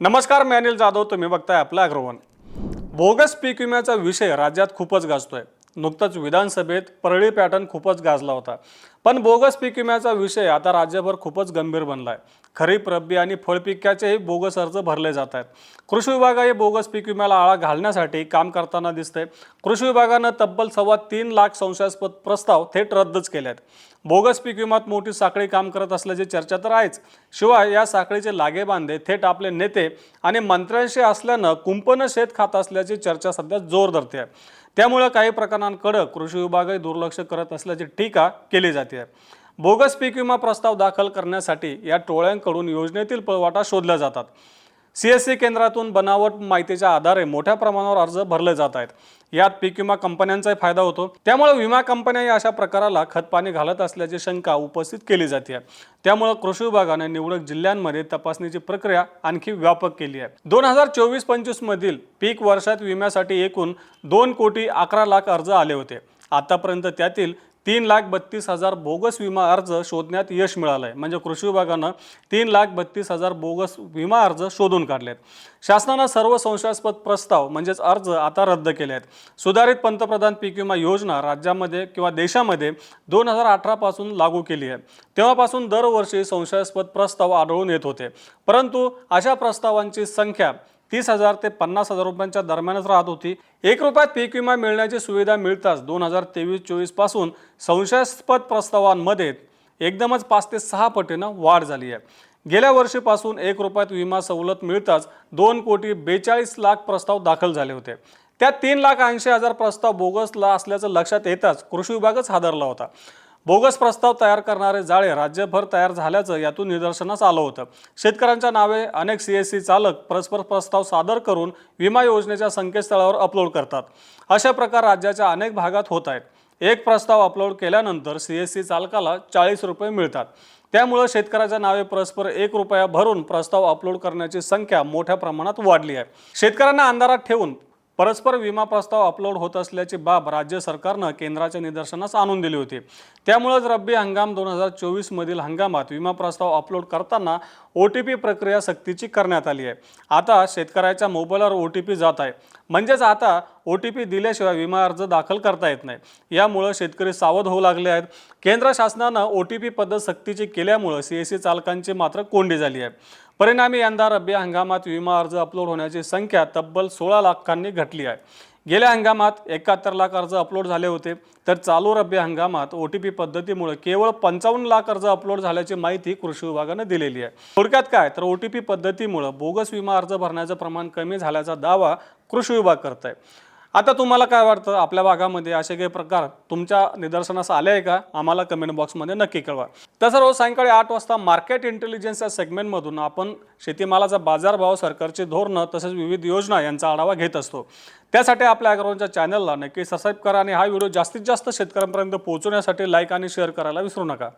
नमस्कार मी अनिल जाधव. तुम्ही बघताय आपला अग्रवन. बोगस पीक विम्याचा विषय राज्यात खूपच गाजतोय. नुकतंच विधानसभेत परळी पॅटर्न खूपच गाजला होता. पण बोगस पीक विम्याचा विषय आता राज्यभर खूपच गंभीर बनला आहे खरीप रब्बी आणि फळपिकाचेही बोगस अर्ज भरले जात आहेत. कृषी विभागाही बोगस पीक विम्याला आळा घालण्यासाठी काम करताना दिसते कृषी विभागानं तब्बल सव्वा तीन लाख संशयास्पद प्रस्ताव थेट रद्दच केले आहेत बोगस पीक विम्यात मोठी साखळी काम करत असल्याची चर्चा तर आहेच. शिवाय या साखळीचे लागेबांधे थेट आपले नेते आणि मंत्र्यांशी असल्यानं कुंपण शेत खात असल्याची चर्चा सध्या जोर धरते आहे. त्यामुळे काही प्रकरणांकडे कृषी विभागही दुर्लक्ष करत असल्याची टीका केली जाते. बोगस पीक विमा प्रस्ताव दाखल करण्यासाठी या टोळ्यांकडून योजनेतील पळवाटा शोधल्या जातात. सी एस सी केंद्रातून बनावट माहितीच्या आधारे मोठ्या प्रमाणावर अर्ज भरले जात आहेत. यात पीक विमा कंपन्यांचाही फायदा होतो. त्यामुळे विमा कंपन्याही अशा प्रकाराला खतपाणी घालत असल्याची शंका उपस्थित केली जाते. त्यामुळे कृषी विभागाने निवडक जिल्ह्यांमध्ये तपासणीची प्रक्रिया आणखी व्यापक केली आहे. दोन हजार चोवीस पंचवीस मधील पीक वर्षात विम्यासाठी एकूण दोन कोटी अकरा लाख अर्ज आले होते. आतापर्यंत त्यातील तीन लाख बत्तीस हजार बोगस विमा अर्ज शोधण्यात यश मिळालं आहे म्हणजे कृषी विभागानं तीन लाख बत्तीस हजार बोगस विमा अर्ज शोधून काढलेत. शासनानं सर्व संशयास्पद प्रस्ताव म्हणजेच अर्ज आता रद्द केले आहेत सुधारित पंतप्रधान पीक विमा योजना राज्यामध्ये किंवा देशामध्ये दोन हजार अठरापासून लागू केली आहे. तेव्हापासून दरवर्षी संशयास्पद प्रस्ताव आढळून येत होते. परंतु अशा प्रस्तावांची संख्या तीस हजार ते पन्नास हजार रुपयांच्या दरम्यानच राहत होती. एक रुपयात पीक विमा मिळण्याची सुविधा मिळताच दोन हजार तेवीस चोवीसपासून संशयास्पद प्रस्तावांमध्ये एकदमच पाच ते सहा पटीनं वाढ झाली आहे. गेल्या वर्षीपासून एक रुपयात विमा सवलत मिळताच दोन कोटी बेचाळीस लाख प्रस्ताव दाखल झाले होते. त्यात तीन लाख ऐंशी हजार प्रस्ताव बोगसला असल्याचं लक्षात येताच कृषी विभागच हादरला होता. बोगस प्रस्ताव तयार करणारे जाळे राज्यभर तयार झाल्याचं यातून निदर्शनास आलं होतं. शेतकऱ्यांच्या नावे अनेक सी एस सी चालक परस्पर प्रस्ताव सादर करून विमा योजनेच्या संकेतस्थळावर अपलोड करतात. अशा प्रकार राज्याच्या अनेक भागात होत आहेत. एक प्रस्ताव अपलोड केल्यानंतर सी एस सी चालकाला चाळीस रुपये मिळतात. त्यामुळं शेतकऱ्याच्या नावे परस्पर एक रुपया भरून प्रस्ताव अपलोड करण्याची संख्या मोठ्या प्रमाणात वाढली आहे. शेतकऱ्यांना अंधारात ठेवून परस्पर विमा प्रस्ताव अपलोड होत असल्याची बाब राज्य सरकारनं केंद्राच्या निदर्शनास आणून दिली होती. त्यामुळेच रब्बी हंगाम दोन हजार चोवीसमधील हंगामात विमा प्रस्ताव अपलोड करताना ओ टी पी प्रक्रिया सक्तीची करण्यात आली आहे. आता शेतकऱ्याच्या मोबाईलवर ओ टी पी जात आहे. म्हणजेच आता ओ टी पी दिल्याशिवाय विमा अर्ज दाखल करता येत नाही. यामुळं शेतकरी सावध होऊ लागले आहेत. केंद्र शासनानं ओ टी पी पद्धत सक्तीची केल्यामुळं सी एस सी चालकांची मात्र कोंडी झाली आहे. परिणामी यंदा रब्बी हंगामात विमा अर्ज अपलोड होण्याची संख्या तब्बल सोळा लाखांनी घटली आहे. गेल्या हंगामात एकाहत्तर लाख अर्ज अपलोड झाले होते. तर चालू रब्बी हंगामात ओ टी पी पद्धतीमुळे केवळ पंचावन्न लाख अर्ज अपलोड झाल्याची माहिती कृषी विभागानं दिलेली आहे. थोडक्यात काय? तर ओ टी पी पद्धतीमुळं बोगस विमा अर्ज भरण्याचं प्रमाण कमी झाल्याचा दावा कृषी विभाग करत आहे आता तुम्हाला काय वाटतं? आपल्या भागामध्ये असे काही प्रकार तुमच्या निदर्शनास आले आहे का? आम्हाला कमेंट बॉक्समध्ये नक्की कळवा. तसं रोज सायंकाळी आठ वाजता मार्केट इंटेलिजन्स या सेगमेंटमधून आपण शेतीमालाचा बाजारभाव सरकारची धोरणं तसेच विविध योजना यांचा आढावा घेत असतो. त्यासाठी आपल्या अग्रवांच्या चॅनलला नक्की सबस्क्राईब करा आणि हा व्हिडिओ जास्तीत जास्त शेतकऱ्यांपर्यंत पोहोचवण्यासाठी लाईक आणि शेअर करायला विसरू नका.